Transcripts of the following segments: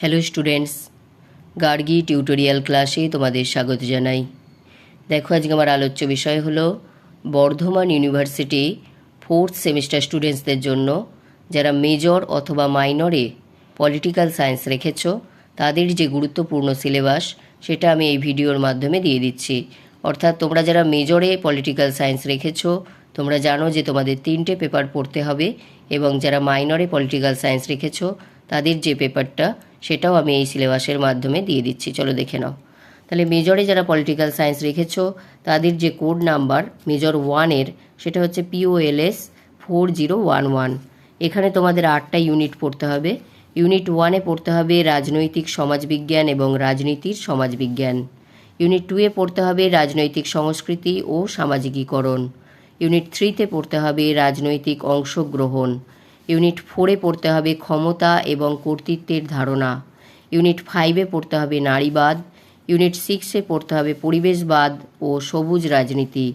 Hello students Gargi tutorial ক্লাসে তোমাদের স্বাগত জানাই। দেখো, আজকে আমার আলোচ্য বিষয় হলো, বর্ধমান ইউনিভার্সিটি ফোর্থ সেমিস্টার স্টুডেন্টসদের জন্য যারা মেজর অথবা মাইনরে পলিটিক্যাল সায়েন্স রেখেছ, তাদের যে গুরুত্বপূর্ণ সিলেবাস সেটা আমি এই ভিডিওর মাধ্যমে দিয়ে দিচ্ছি। অর্থাৎ তোমরা যারা মেজরে পলিটিক্যাল সায়েন্স রেখেছো, তোমরা জানো যে তোমাদের তিনটে পেপার পড়তে হবে এবং যারা মাইনরে পলিটিক্যাল সায়েন্স রেখেছো তাদের যে পেপারটা, সেটাও আমি এই সিলেবাসের মাধ্যমে দিয়ে দিচ্ছি। চলো দেখে নাও। তাহলে মেজরে যারা পলিটিক্যাল সায়েন্স রেখেছো, তাদের যে কোড নাম্বার, মেজর ওয়ানের সেটা হচ্ছে POLS four zero one one এখানে তোমাদের আটটা ইউনিট পড়তে হবে। ইউনিট ওয়ানে পড়তে হবে রাজনৈতিক সমাজবিজ্ঞান এবং রাজনীতির সমাজবিজ্ঞান। ইউনিট টুয়ে পড়তে হবে রাজনৈতিক সংস্কৃতি ও সামাজিকীকরণ। ইউনিট থ্রিতে পড়তে হবে রাজনৈতিক অংশগ্রহণ। ইউনিট ফোরে পড়তে হবে ক্ষমতা এবং কর্তৃত্বের ধারণা। ইউনিট ফাইভে পড়তে হবে নারীবাদ। ইউনিট সিক্সে পড়তে হবে পরিবেশবাদ ও সবুজ রাজনীতি।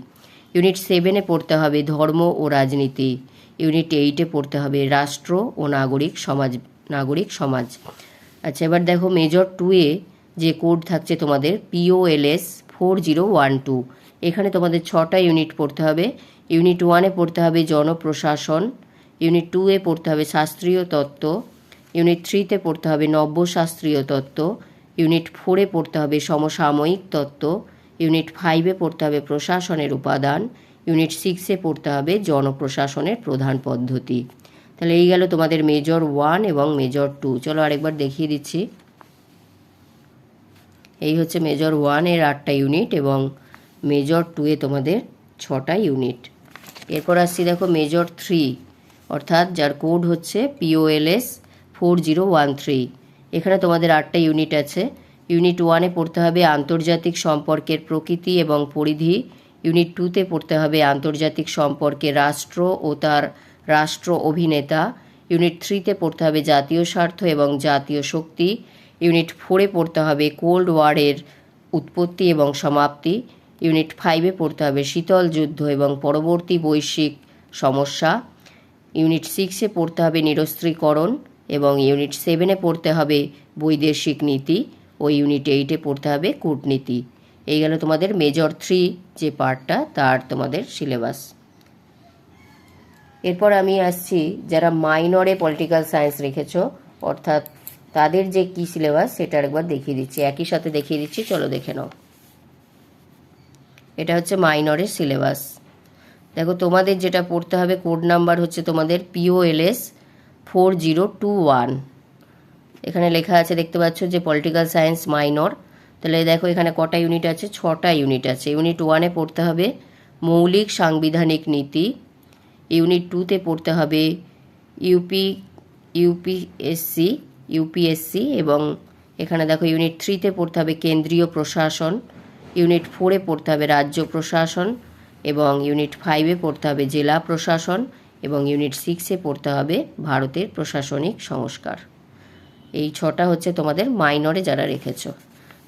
ইউনিট সেভেনে পড়তে হবে ধর্ম ও রাজনীতি। ইউনিট এইটে পড়তে হবে রাষ্ট্র ও নাগরিক সমাজ নাগরিক সমাজ। আচ্ছা এবার দেখো মেজর টুয়ে যে কোড থাকছে তোমাদের POLS four zero one two এখানে তোমাদের ছটা ইউনিট পড়তে হবে। ইউনিট ওয়ানে পড়তে হবে জনপ্রশাসন ইউনিট টুয়ে পড়তে হবে শাস্ত্রীয় তত্ত্ব ইউনিট থ্রিতে পড়তে হবে নব্য শাস্ত্রীয় তত্ত্ব ইউনিট ফোরে পড়তে হবে সমসাময়িক তত্ত্ব ইউনিট ফাইভে পড়তে হবে প্রশাসনের উপাদান ইউনিট সিক্সে পড়তে হবে জনপ্রশাসনের প্রধান পদ্ধতি। তাহলে এই গেল তোমাদের মেজর ওয়ান এবং মেজর টু চলো আরেকবার দেখিয়ে দিচ্ছি। এই হচ্ছে মেজর ওয়ানের আটটা ইউনিট এবং মেজর টুয়ে তোমাদের ছটা ইউনিট এরপর আসছি দেখো মেজর থ্রি অর্থাৎ যার কোড হচ্ছে POLS four zero one three এখানে তোমাদের আটটা ইউনিট আছে। ইউনিট ওয়ানে পড়তে হবে আন্তর্জাতিক সম্পর্কের প্রকৃতি এবং পরিধি। ইউনিট টুতে পড়তে হবে আন্তর্জাতিক সম্পর্কে রাষ্ট্র ও তার রাষ্ট্র অভিনেতা। ইউনিট থ্রিতে পড়তে হবে জাতীয় স্বার্থ এবং জাতীয় শক্তি। ইউনিট ফোরে পড়তে হবে কোল্ড ওয়ারের উৎপত্তি এবং সমাপ্তি। ইউনিট ফাইভে পড়তে হবে শীতল যুদ্ধ এবং পরবর্তী বৈশ্বিক সমস্যা। ইউনিট সিক্সে পড়তে হবে নিরস্ত্রীকরণ এবং ইউনিট সেভেনে পড়তে হবে বৈদেশিক নীতি ও ইউনিট এইটে পড়তে হবে কূটনীতি। এই গেল তোমাদের মেজর থ্রি যে পার্টটা তার তোমাদের সিলেবাস এরপর আমি আসছি, যারা মাইনরে পলিটিক্যাল সায়েন্স রেখেছ, অর্থাৎ তাদের যে কি সিলেবাস সেটা একবার দেখিয়ে দিচ্ছি। একই সাথে দেখিয়ে দিচ্ছি, চলো দেখে নাও। এটা হচ্ছে মাইনরের সিলেবাস দেখো, তোমাদের যেটা পড়তে হবে কোড নাম্বার হচ্ছে তোমাদের POLS four zero two one এখানে লেখা আছে, দেখতে পাচ্ছ যে পলিটিক্যাল সায়েন্স মাইনর তাহলে দেখো, এখানে কটা ইউনিট আছে? ছটা ইউনিট আছে। ইউনিট ওয়ানে পড়তে হবে মৌলিক সাংবিধানিক নীতি। ইউনিট টুতে পড়তে হবে ইউপি ইউপিএসসি ইউপিএসসি এবং এখানে দেখো ইউনিট থ্রিতে পড়তে হবে কেন্দ্রীয় প্রশাসন। ইউনিট ফোরে পড়তে হবে রাজ্য প্রশাসন। এবং ইউনিট ফাইভে পড়তে হবে জেলা প্রশাসন এবং ইউনিট সিক্সে পড়তে হবে ভারতের প্রশাসনিক সংস্কার। এই ছটা হচ্ছে তোমাদের মাইনরে যারা রেখেছো।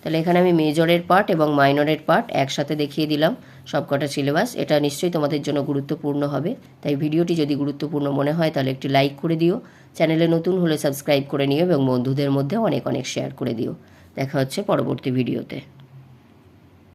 তাহলে এখানে আমি মেজরের পার্ট এবং মাইনরের পার্ট একসাথে দেখিয়ে দিলাম সবকটা সিলেবাস এটা নিশ্চয়ই তোমাদের জন্য গুরুত্বপূর্ণ হবে। তাই ভিডিওটি যদি গুরুত্বপূর্ণ মনে হয়, তাহলে একটি লাইক করে দিও। চ্যানেলে নতুন হলে সাবস্ক্রাইব করে নিও এবং বন্ধুদের মধ্যে অনেক অনেক শেয়ার করে দিও। দেখা হচ্ছে পরবর্তী ভিডিওতে